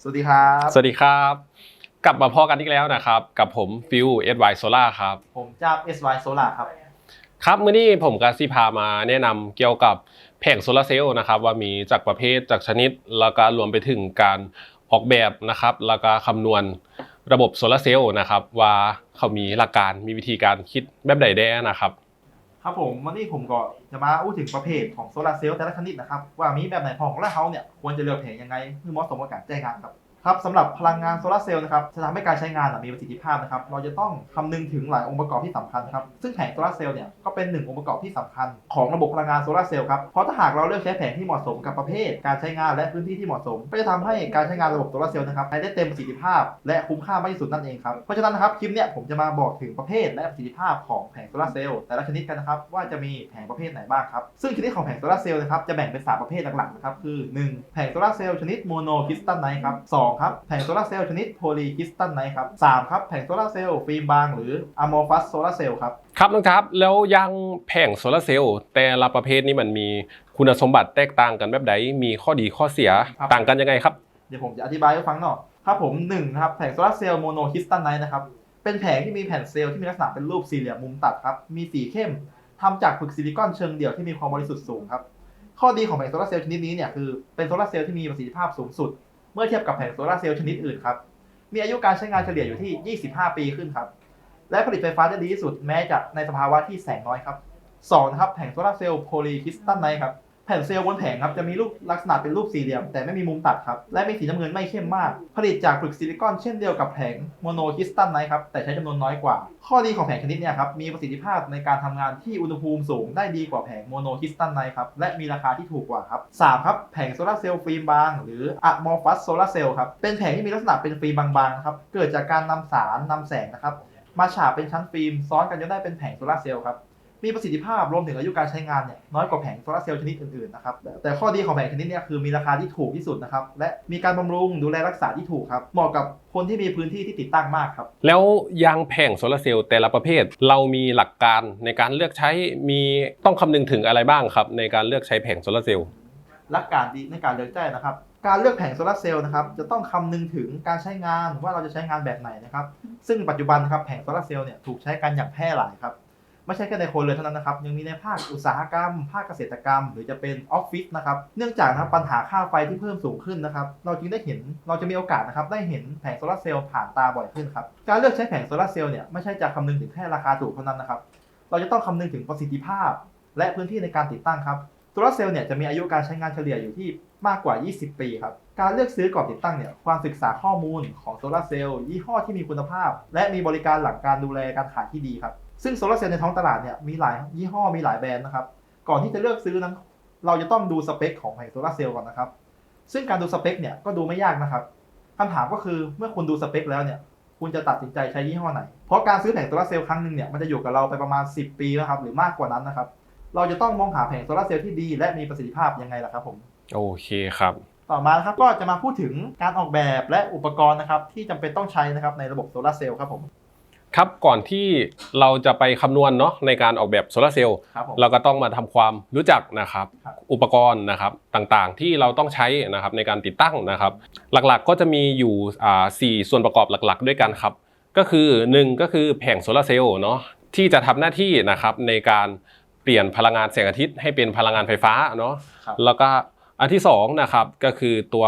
สวัสดีครับ สวัสดีครับ กลับมาพอกันอีกแล้วนะครับ กับผมฟิวเอ็ดไวโซล่าครับ ผมจ้าบ SY Solar ครับ ครับมื้อนี้ผมกับซีพามาแนะนำเกี่ยวกับแผงโซลาร์เซลล์นะครับ ว่ามีจากประเภทจากชนิด แล้วก็รวมไปถึงการออกแบบนะครับ แล้วก็คำนวณระบบโซลาร์เซลล์นะครับ ว่าเขามีหลักการมีวิธีการคิดแบบใดแด้นะครับ ครับผมวันนี้ผมก็จะมาอู้ถึงประเภทของโซลาร์เซลล์แต่ละชนิดนะครับ ว่ามีแบบไหนพอของและเราเนี่ยควรจะเลือกแผงยังไงเพื่อเหมาะสมกับการใช้งานครับ ครับสำหรับพลังงานโซลาร์เซลล์นะครับจะทำให้การใช้งานมีประสิทธิภาพนะครับ เราจะต้องคำนึงถึงหลายองค์ประกอบที่สำคัญครับ ซึ่งแผงโซลาร์เซลล์เนี่ยก็เป็นหนึ่งองค์ประกอบที่สำคัญของระบบพลังงานโซลาร์เซลล์ครับ เพราะถ้าหากเราเลือกใช้แผงที่เหมาะสมกับประเภท การใช้งานและพื้นที่ที่เหมาะสม ก็จะทำให้การใช้งานระบบโซลาร์เซลล์นะครับใช้ได้เต็มประสิทธิภาพ และคุ้มค่ามากที่สุดนั่นเองครับ เพราะฉะนั้นนะครับคลิปเนี่ยผมจะมาบอกถึงประเภทและประสิทธิภาพของแผงโซลาร์เซลล์แต่ละชนิดกันนะครับว่าจะมีแผงประเภทไหนบ้างครับ ซึ่งชนิดของแผงโซลาเซลล์นะครับจะแบ่งเป็นสามประเภทหลักๆนะครับคือ 1. แผงโซลาเซลล์ชนิดโมโนคริสตัลไนท์ครับสองครับ แผงโซลาร์เซลล์ชนิดโพลีคริสตัลไนท์ครับสามครับ แผงโซลาร์เซลล์ฟิล์มบางหรืออะโมฟัสโซลาร์เซลล์ครับ ครับน้องครับ แล้วยังแผงโซลาร์เซลล์แต่ละประเภทนี้มันมีคุณสมบัติแตกต่างกันแบบใดมีข้อดีข้อเสียครับต่างกันยังไงครับ เดี๋ยวผมจะอธิบายให้ฟังหน่อยครับผมหนึ่งนะครับแผงโซลาร์เซลล์โมโนคริสตัลไนท์นะครับเป็นแผงที่มีแผ่นเซลล์ที่มีลักษณะเป็นรูปสี่เหลี่ยมมุมตัดครับมีสีเข้มทำจากผึกซิลิคอนเชิงเดี่ยวที่มีความบริสุทธิ์สูงครับข้อดีของแผงโซลาร์เซลล์ชนิดนี้เนี่ยคือเป็นโซลาร์เซลล์ที่มีประสิทธิภาพสูงสุด เมื่อเทียบกับแผงโซลาร์เซลล์ชนิดอื่นครับ มีอายุการใช้งานเฉลี่ยอยู่ที่ 25 ปีขึ้นครับ และผลิตไฟฟ้าได้ดีที่สุดแม้จะในสภาวะที่แสงน้อยครับสองนะครับแผงโซลาร์เซลล์โพลีคริสตัลไนท์ครับ แผ่นเซลล์บนแผงครับจะมีรูปลักษณะเป็นรูปสี่เหลี่ยม แต่ไม่มีมุมตัดครับ และมีสีน้ำเงินไม่เข้มมาก ผลิตจากผลึกซิลิคอนเช่นเดียวกับแผงโมโนคริสตัลไนท์ครับ แต่ใช้จำนวนน้อยกว่า ข้อดีของแผงชนิดเนี้ครับ มีประสิทธิภาพในการทำงานที่อุณหภูมิสูงได้ดีกว่าแผงโมโนคริสตัลไนท์ครับ และมีราคาที่ถูกกว่าครับสามครับแผงโซลาร์เซลล์ฟิล์มบาง หรืออะมอร์ฟัสโซลาร์เซลล์ครับเป็นแผงที่มีลักษณะเป็นฟิล์มบางๆครับเกิดจากการนำสารนำแสงนะครับมาฉาบเป็นชั้นฟิล์มซ้อนกันจนได้เป็นแผงโซลาเซลล์ครับ มีประสิทธิภาพรวมถึงอายุการใช้งานเนี่ยน้อยกว่าแผงโซลาร์เซลล์ชนิดอื่นๆนะครับแต่แต่ข้อดีของแผงชนิดเนี้คือมีราคาที่ถูกที่สุดนะครับและมีการบำรุงดูแลรักษาที่ถูกครับเหมาะกับคนที่มีพื้นที่ที่ติดตั้งมากครับแล้วยางแผงโซลาร์เซลล์แต่ละประเภท เรามีหลักการในการเลือกใช้มีต้องคำนึงถึงอะไรบ้างครับในการเลือกใช้แผงโซลาร์เซลล์หลักการดีในการเลือกใจนะครับการเลือกแผงโซลาร์เซลล์นะครับจะต้องคำนึงถึงการใช้งานว่าเราจะใช้งานแบบไหนนะครับซึ่งปัจจุบันครับแผงโซลาร์เซลล์เนี่ยถูกใช้กันอย่างแพร่หลายครับ ไม่ใช่แค่ในครัวเรือนเท่านั้นนะครับ ยังมีในภาคอุตสาหกรรม ภาคเกษตรกรรม หรือจะเป็นออฟฟิศนะครับ เนื่องจากนะครับปัญหาค่าไฟที่เพิ่มสูงขึ้นนะครับ เราจึงได้เห็น เราจะมีโอกาสนะครับ ได้เห็นแผงโซลาร์เซลล์ผ่านตาบ่อยขึ้นครับ การเลือกใช้แผงโซลาร์เซลล์เนี่ย ไม่ใช่จะคำนึงถึงแค่ราคาถูกเท่านั้นนะครับ เราจะต้องคำนึงถึงประสิทธิภาพ และพื้นที่ในการติดตั้งครับโซลาร์เซลล์เนี่ยจะมีอายุการใช้งานเฉลี่ยอยู่ที่มากกว่า 20 ปีครับ การเลือกซื้อก่อนติดตั้งเนี่ย ควรศึกษาข้อมูลของโซลาร์เซลล์ยี่ห้อที่มีคุณภาพ และมีบริการหลังการดูแลการขายที่ดีครับ ซึ่งโซลาร์เซลล์ในท้องตลาดเนี่ยมีหลายยี่ห้อมีหลายแบรนด์นะครับ ก่อนที่จะเลือกซื้อนั้นเราจะต้องดูสเปคของแผงโซลาร์เซลล์ก่อนนะครับ ซึ่งการดูสเปคเนี่ยก็ดูไม่ยากนะครับคำถามก็คือเมื่อคุณดูสเปคแล้วเนี่ย คุณจะตัดสินใจใช้ยี่ห้อไหน เพราะการซื้อแผงโซลาร์เซลล์ครั้งหนึ่งเนี่ยมันจะอยู่กับเราไปประมาณ 10 ปีนะครับ หรือมากกว่านั้นนะครับ เราจะต้องมองหาแผงโซลาร์เซลล์ที่ดีและมีประสิทธิภาพยังไงล่ะครับผม โอเคครับ ต่อมานะครับก็จะมาพูดถึงการออกแบบและอุปกรณ์นะครับที่จำเป็นต้องใช้นะครับในระบบโซลาร์เซลล์ครับผม ครับก่อนที่เราจะไปคำนวณเนาะในการออกแบบโซลาร์เซลล์ครับผม เราก็ต้องมาทำความรู้จักนะครับ ครับ อุปกรณ์นะครับต่างๆ ที่เราต้องใช้นะครับในการติดตั้งนะครับ หลักๆก็จะมีอยู่อ่าสี่ส่วนประกอบหลักๆ ด้วยกันครับ ก็คือหนึ่งก็คือแผงโซลาร์เซลล์เนาะที่จะทำหน้าที่นะครับในการเปลี่ยนพลังงานแสงอาทิตย์ให้เป็นพลังงานไฟฟ้าเนาะ ครับ แล้วก็อันที่สองนะครับก็คือตัว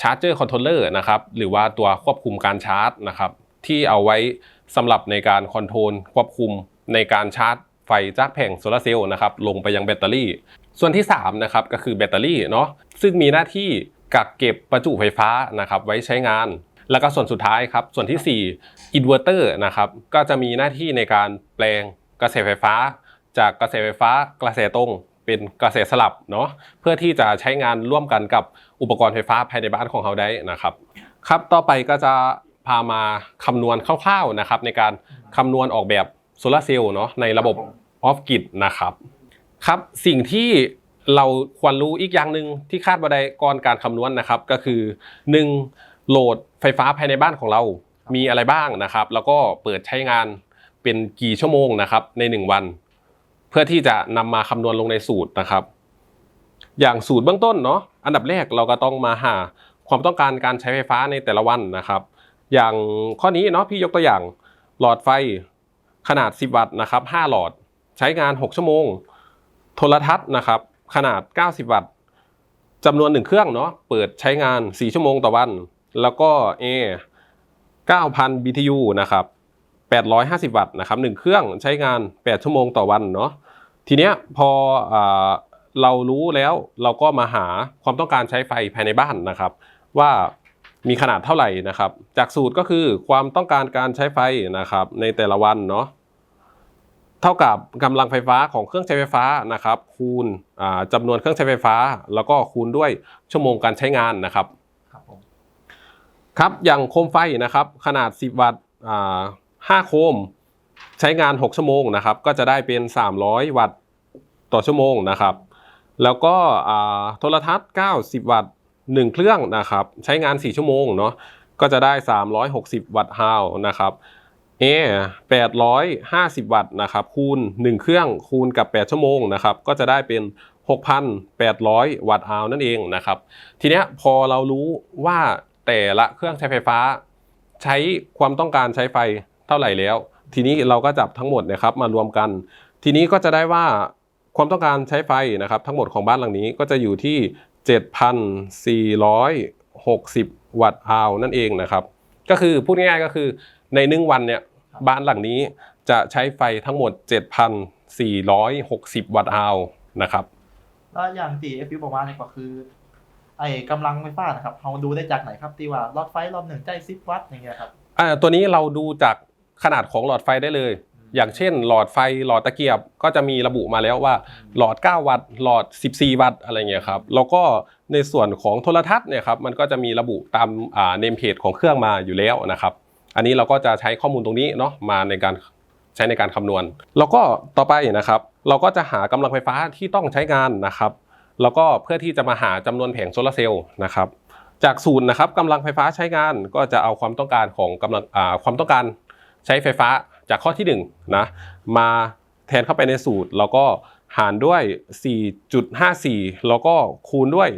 ชาร์จเจอร์คอนโทรลเลอร์นะครับหรือว่าตัวควบคุมการชาร์จนะครับที่เอาไว้ สำหรับในการคอนโทรลควบคุมในการชาร์จไฟจากแผงโซลาร์เซลล์นะครับลงไปยังแบตเตอรี่ ส่วนที่3นะครับก็คือแบตเตอรี่เนาะซึ่งมีหน้าที่กักเก็บประจุไฟฟ้านะครับไว้ใช้งาน แล้วก็ส่วนสุดท้ายครับส่วนที่4อินเวอร์เตอร์นะครับก็จะมีหน้าที่ในการแปลงกระแสไฟฟ้า จากกระแสไฟฟ้ากระแสตรงเป็นกระแสสลับเนาะเพื่อที่จะใช้งานร่วมกันกับอุปกรณ์ไฟฟ้าภายในบ้านของเราได้นะครับครับต่อไปก็จะามาคำนวณคร่าวๆนะครับ ในการคำนวณออกแบบโซลาร์เซลล์เนาะในระบบครับผมออฟกิดนะครับครับ สิ่งที่เราควรรู้อีกอย่างหนึ่งที่คาดว่าได้ก่อนการคำนวณนะครับ ก็คือ 1. โหลดไฟฟ้าภายในบ้านของเรา มีอะไรบ้างนะครับ แล้วก็เปิดใช้งานเป็นกี่ชั่วโมงนะครับ ใน 1 วัน เพื่อที่จะนำมาคำนวณลงในสูตรนะครับ อย่างสูตรเบื้องต้นเนาะอันดับแรกเราก็ต้องมาหาความต้องการการใช้ไฟฟ้าในแต่ละวันนะครับ อย่างข้อนี้เนาะพี่ยกตัวอย่างหลอดไฟขนาด 10 วัตต์นะครับ5หลอดใช้งาน 6 ชั่วโมง โทรทัศน์นะครับขนาด 90 วัตต์จำนวน 1 เครื่องเนาะเปิดใช้งาน 4 ชั่วโมงต่อวัน แล้วก็ A 9,000 BTU นะครับ850 วัตต์นะครับ1เครื่องใช้งาน 8 ชั่วโมงต่อวันเนาะทีเนี้ยพออเรารู้แล้วเราก็มาหาความต้องการใช้ไฟภายในบ้านนะครับ ว่า มีขนาดเท่าไหร่นะครับ จากสูตรก็คือความต้องการการใช้ไฟนะครับ ในแต่ละวันเนาะเท่ากับกำลังไฟฟ้าของเครื่องใช้ไฟฟ้านะครับ คูณอ่าจำนวนเครื่องใช้ไฟฟ้า แล้วก็คูณด้วยชั่วโมงการใช้งานนะครับครับผมครับอย่างโคมไฟนะครับ ขนาด 10 วัตต์อ่า5โคม ใช้งาน 6 ชั่วโมงนะครับ ก็จะได้เป็น 300 วัตต์ต่อชั่วโมงนะครับ แล้วก็อ่าโทรทัศน์ 90 วัตต์ 1 เครื่องนะครับ ใช้งาน 4 ชั่วโมงเนาะก็จะได้ 360 วัตต์ฮาวนะครับเอ850 วัตต์นะครับคูณ 1 เครื่องคูณกับ 8 ชั่วโมงนะครับก็จะได้เป็น 6,800 วัตต์ฮาวนั่นเองนะครับ ทีเนี้ยพอเรารู้ว่าแต่ละเครื่องใช้ไฟฟ้า ใช้ความต้องการใช้ไฟเท่าไหร่แล้ว ทีนี้เราก็จับทั้งหมดนะครับมารวมกัน ทีนี้ก็จะได้ว่าความต้องการใช้ไฟนะครับ ทั้งหมดของบ้านหลังนี้ก็จะอยู่ที่ 7,460 วัตต์อาวนั่นเองนะครับ ก็คือพูดง่ายๆก็คือในหนึ่งวันเนี่ยบ้านหลังนี้จะใช้ไฟทั้งหมด 7,460 วัตต์อาวนะครับแล้วอย่างที่เอฟบอกมาเนี่ยก็คือไอ้กำลังไฟฟ้านะครับเราดูได้จากไหนครับที่ว่าหลอดไฟรอบหนึ่งใจซิวัตต์อย่างเงี้ยครับอ่าตัวนี้เราดูจากขนาดของหลอดไฟได้เลย อย่างเช่น หลอดไฟหลอดตะเกียบก็จะมีระบุมาแล้วว่า หลอด 9 วัตต์หลอด 14 วัตต์อะไรเงี้ยครับแล้วก็ในส่วนของโทรทัศน์เนี่ยครับมันก็จะมีระบุตามเนมเพจของเครื่องมาอยู่แล้วนะครับ อันนี้เราก็จะใช้ข้อมูลตรงนี้เนาะมาในการใช้ในการคำนวณ แล้วก็ต่อไปนะครับ เราก็จะหากำลังไฟฟ้าที่ต้องใช้งานนะครับ แล้วก็เพื่อที่จะมาหาจำนวนแผงโซลาร์เซลล์นะครับจากศูนย์นะครับกำลังไฟฟ้าใช้งานก็จะเอาความต้องการของกำลังความต้องการใช้ไฟฟ้า จากข้อที่1นะมาแทนเข้าไปในสูตรแล้วก็หารด้วย 4.54 แล้วก็คูณด้วย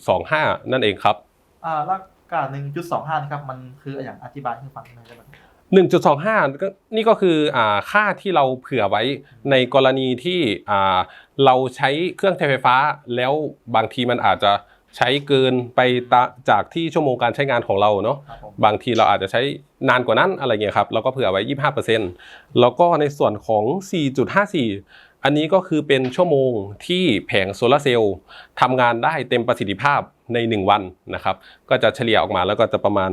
1.25 นั่นเองครับอ่าแล้วการหนึ่งจุดสองห้านะครับมันคืออย่างอธิบายให้ฟังหน่อยได้ไหม1.25ก็นี่ก็คืออ่าค่าที่เราเผื่อไว้ในกรณีที่อ่าเราใช้เครื่องใช้ไฟฟ้า แล้วบางทีมันอาจจะ ใช้เกินไปตะจากที่ชั่วโมงการใช้งานของเราเนาะครับผมบางทีเราอาจจะใช้นานกว่านั้นอะไรเงี้ยครับเราก็เผื่อไว้ 25%แล้วก็ในส่วนของ 4.54 อันนี้ก็คือเป็นชั่วโมงที่แผงโซลาร์เซลล์ทำงานได้เต็มประสิทธิภาพใน 1 วันนะครับ ก็จะเฉลี่ยออกมาแล้วก็จะประมาณ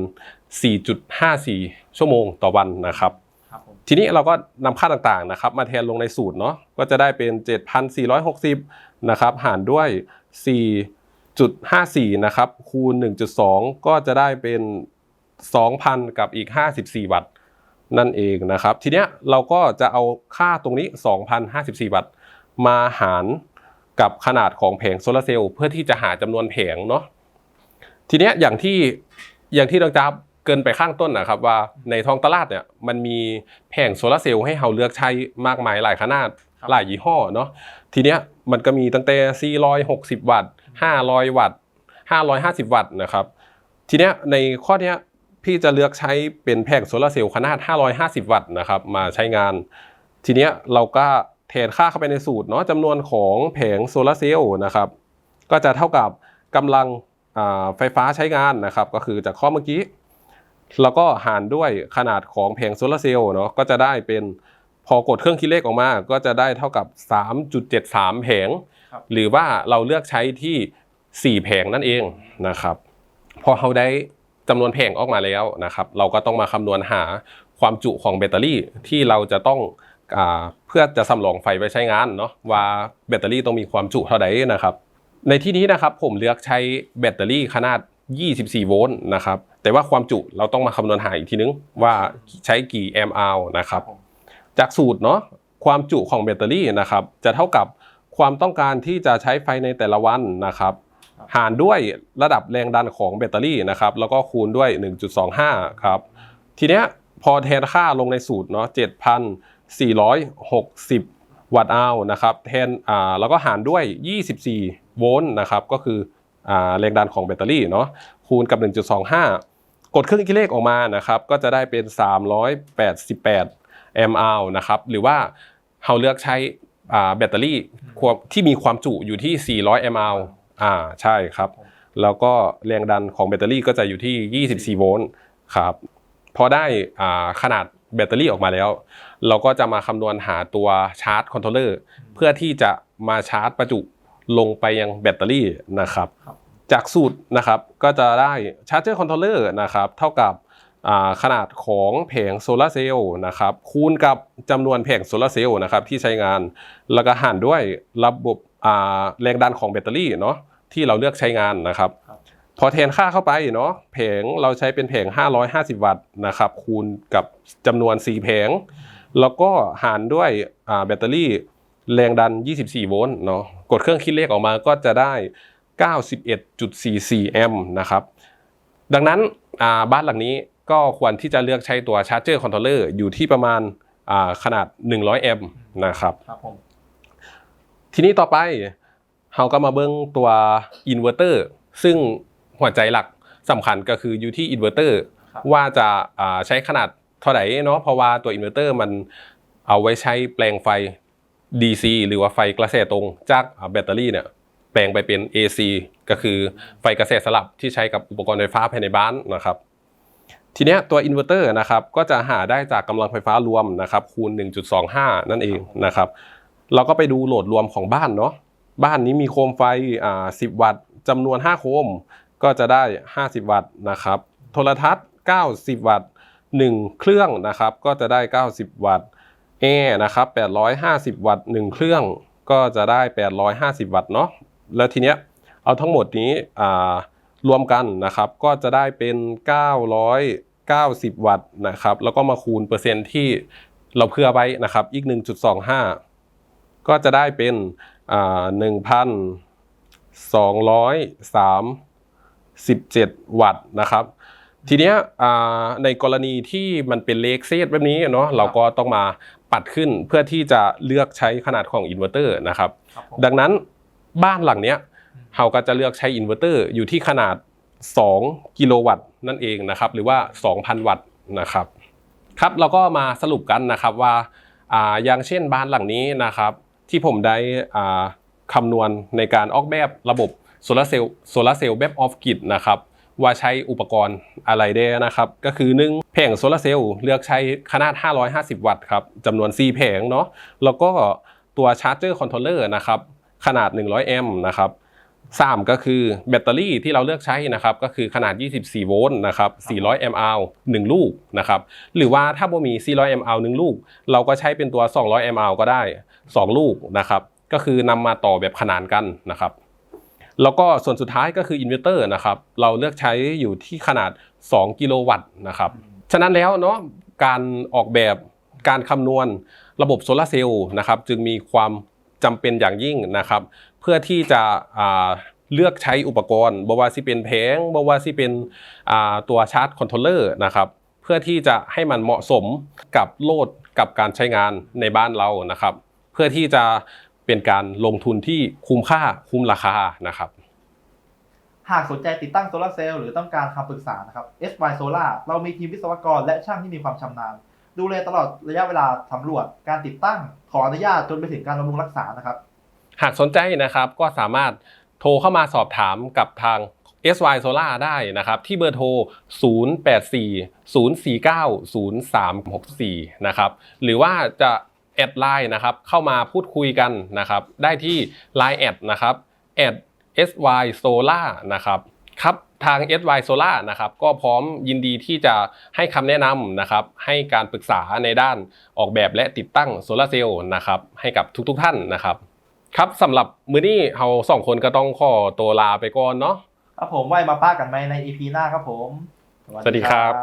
4.54 ชั่วโมงต่อวันนะครับ ครับผมทีนี้เราก็นำค่าต่างๆนะครับมาแทนลงในสูตรเนาะก็จะได้เป็น 7,460นะครับหารด้วย 4.54 นะครับ คูณ 1.2 ก็จะได้เป็น 2,000 กับอีก 54 วัตต์นั่นเองนะครับ ทีเนี้ยเราก็จะเอาค่าตรงนี้ 2,054 วัตต์มาหารกับขนาดของแผงโซลาร์เซลล์เพื่อที่จะหาจำนวนแผงเนาะทีเนี้ยอย่างที่อย่างที่เราจับเกินไปข้างต้นนะครับว่าในท้องตลาดเนี่ยมันมีแผงโซลาร์เซลล์ให้เราเลือกใช้มากมายหลายขนาดหลายยี่ห้อเนาะทีเนี้ยมันก็มีตั้งแต่ 460 วัตต์ 500 วัตต์550 วัตต์นะครับ ทีเนี้ยในข้อเนี้ยพี่จะเลือกใช้เป็นแผงโซลาร์เซลล์ขนาด 550 วัตต์นะครับมาใช้งาน ทีเนี้ยเราก็แทนค่าเข้าไปในสูตรเนาะจำนวนของแผงโซลาร์เซลล์นะครับก็จะเท่ากับกำลังไฟฟ้าใช้งานนะครับ ก็คือจากข้อเมื่อกี้ แล้วก็หารด้วยขนาดของแผงโซลาร์เซลล์เนาะก็จะได้เป็น พอกดเครื่องคิดเลขออกมา ก็จะได้เท่ากับ 3.73 แผงครับหรือว่าเราเลือกใช้ที่ 4 แผงนั่นเองนะครับ พอเราได้จำนวนแผงออกมาแล้วนะครับ เราก็ต้องมาคำนวณหาความจุของแบตเตอรี่ที่เราจะต้องอาเพื่อจะสำรองไฟไว้ใช้งานเนาะว่าแบตเตอรี่ต้องมีความจุเท่าไหร่นะครับ ในที่นี้นะครับผมเลือกใช้แบตเตอรี่ขนาด 24 โวลต์นะครับ แต่ว่าความจุเราต้องมาคำนวณหาอีกทีนึงว่าใช้กี่แอมป์อาวนะครับผม จากสูตรเนาะความจุของแบตเตอรี่นะครับ จะเท่ากับความต้องการที่จะใช้ไฟในแต่ละวันนะครับ หารด้วยระดับแรงดันของแบตเตอรี่นะครับ แล้วก็คูณด้วย 1.25 ครับ ทีเนี้ยพอแทนค่าลงในสูตรเนาะ7,460 วัตต์อาวนะครับแทนอ่าแล้วก็หารด้วย 24 โวลต์นะครับ ก็คืออ่าแรงดันของแบตเตอรี่เนาะคูณกับ 1.25 กดเครื่องคิดเลขออกมานะครับ ก็จะได้เป็น 388 แอมป์อาวนะครับหรือว่าเราเลือกใช้อ่าแบตเตอรี่ความที่มีความจุอยู่ที่ 400 แอมป์อาวอ่าใช่ครับ แล้วก็แรงดันของแบตเตอรี่ก็จะอยู่ที่ 24 โวลต์ครับพอได้อ่าขนาดแบตเตอรี่ออกมาแล้ว เราก็จะมาคำนวณหาตัวชาร์จคอนโทรลเลอร์เพื่อที่จะมาชาร์จประจุลงไปยังแบตเตอรี่นะครับครับจากสูตรนะครับก็จะได้ชาร์จเจอร์คอนโทรลเลอร์นะครับเท่ากับอ่า ขนาดของแผงโซลาร์เซลล์นะครับคูณกับจำนวนแผงโซลาร์เซลล์นะครับที่ใช้งาน แล้วก็หารด้วยระบบอ่าแรงดันของแบตเตอรี่เนาะที่เราเลือกใช้งานนะครับครับ พอแทนค่าเข้าไปเนาะแผงเราใช้เป็นแผง 550 วัตต์นะครับคูณกับจำนวน 4 แผง แล้วก็หารด้วยอ่าแบตเตอรี่แรงดัน 24 โวลต์เนาะกดเครื่องคิดเลขออกมาก็จะได้ 91.44 แอมป์นะครับดังนั้นอ่าบ้านหลังนี้ ก็ควรที่จะเลือกใช้ตัวชาร์จเจอร์คอนโทรลเลอร์อยู่ที่ประมาณอ่าขนาด 100 แอมป์นะครับครับผมทีนี้ต่อไปเราก็มาเบิ้งตัวอินเวอร์เตอร์ซึ่งหัวใจหลักสำคัญก็คืออยู่ที่อินเวอร์เตอร์ครับว่าจะอ่าใช้ขนาดเท่าไหร่เนาะเพราะว่าตัวอินเวอร์เตอร์มันเอาไว้ใช้แปลงไฟ DC หรือว่าไฟกระแสตรงจากอ่าแบตเตอรี่เนี่ยแปลงไปเป็น AC ก็คือไฟกระแสสลับที่ใช้กับอุปกรณ์ไฟฟ้าภายในบ้านนะครับ ทีเนี้ยตัวอินเวอร์เตอร์นะครับก็จะหาได้จากกำลังไฟฟ้ารวมนะครับคูณ 1.25 นั่นเองนะครับเราก็ไปดูโหลดรวมของบ้านเนาะบ้านนี้มีโคมไฟอ่า10 วัตต์จำนวน 5 โคมก็จะได้ 50 วัตต์นะครับโทรทัศน์ 90 วัตต์ 1 เครื่องนะครับก็จะได้ 90 วัตต์แอร์นะครับ850 วัตต์ 1 เครื่องก็จะได้ 850 วัตต์เนาะแล้วทีเนี้ยเอาทั้งหมดนี้อ่ารวมกันนะครับก็จะได้เป็น 990 วัตต์นะครับ แล้วก็มาคูณเปอร์เซ็นต์ที่เราเพื่อไว้นะครับ อีก 1.25 ก็จะได้เป็นอ่าหนึ่งพันสองร้อยสามสิบเจ็ดวัตต์นะครับ ทีเนี้ยอ่าในกรณีที่มันเป็นเลขเซตแบบนี้เนาะเราก็ต้องมาปัดขึ้นเพื่อที่จะเลือกใช้ขนาดของอินเวอร์เตอร์นะครับครับผมดังนั้นบ้านหลังเนี้ยเราก็จะเลือกใช้อินเวอร์เตอร์อยู่ที่ขนาด 2 กิโลวัตต์ นั่นเองนะครับ หรือว่า 2,000 วัตต์นะครับ ครับเราก็มาสรุปกันนะครับว่าอย่างเช่นบ้านหลังนี้นะครับ ที่ผมได้คำนวณในการออกแบบระบบโซลาร์เซลล์โซลาร์เซลล์แบบออฟกิดนะครับว่าใช้อุปกรณ์อะไรได้นะครับ ก็คือ1แผงโซลาร์เซลล์เลือกใช้ขนาด 550 วัตต์ครับจำนวน 4 แผงเนาะแล้วก็ตัวชาร์จเจอร์คอนโทรลเลอร์นะครับขนาด 100 แอมป์นะครับ 3 ก็คือแบตเตอรี่ที่เราเลือกใช้นะครับก็คือขนาด 24 โวลต์นะครับ 400แอมป์อาว1ลูกนะครับหรือว่าถ้าบ่มี 400แอมป์อาว1ลูก เราก็ใช้เป็นตัว 200แอมป์อาวก็ได้ 2 ลูกนะครับก็คือนำมาต่อแบบขนานกันนะครับแล้วก็ส่วนสุดท้ายก็คืออินเวอร์เตอร์นะครับเราเลือกใช้อยู่ที่ขนาด 2 กิโลวัตต์นะครับฉะนั้นแล้วเนาะการออกแบบการคำนวณระบบโซลาเซลล์นะครับจึงมีความจำเป็นอย่างยิ่งนะครับ พื่อที่จะเลือกใช้อุปกรณ์บว่าสิเป็นแผงบว่าสิเป็นตัวชาร์จคอนโทรลเลอร์นะครับเพื่อที่จะให้มันเหมาะสมกับโลดกับการใช้งานในบ้านเรานะครับ เพื่อที่จะเป็นการลงทุนที่คุ้มค่าคุ้มราคานะครับ หากสนใจติดตั้งโซลาร์เซลล์หรือต้องการคำปรึกษานะครับ SY Solar เรามีทีมวิศวกรและช่างที่มีความชำนาญ ดูแลตลอดระยะเวลาสำรวจการติดตั้งขออนุญาตจนไปถึงการบำรุงรักษานะครับ หากสนใจนะครับก็สามารถโทรเข้ามาสอบถามกับทาง SY Solar ได้นะครับที่เบอร์โทร 0840490364 นะครับหรือว่าจะแอดไลน์นะครับเข้ามาพูดคุยกันนะครับได้ที่ Line แอดนะครับแอด SY Solar นะครับครับทาง SY Solar นะครับก็พร้อมยินดีที่จะให้คำแนะนำนะครับให้การปรึกษาในด้านออกแบบและติดตั้งโซลาร์เซลล์นะครับให้กับทุกๆท่านนะครับ ครับสำหรับมื้อนี้เราสองคนก็ต้องขอตัวลาไปก่อนเนาะครับผมไว้มาป้ากันไหมในอีพีหน้าครับผม สวัสดีครับ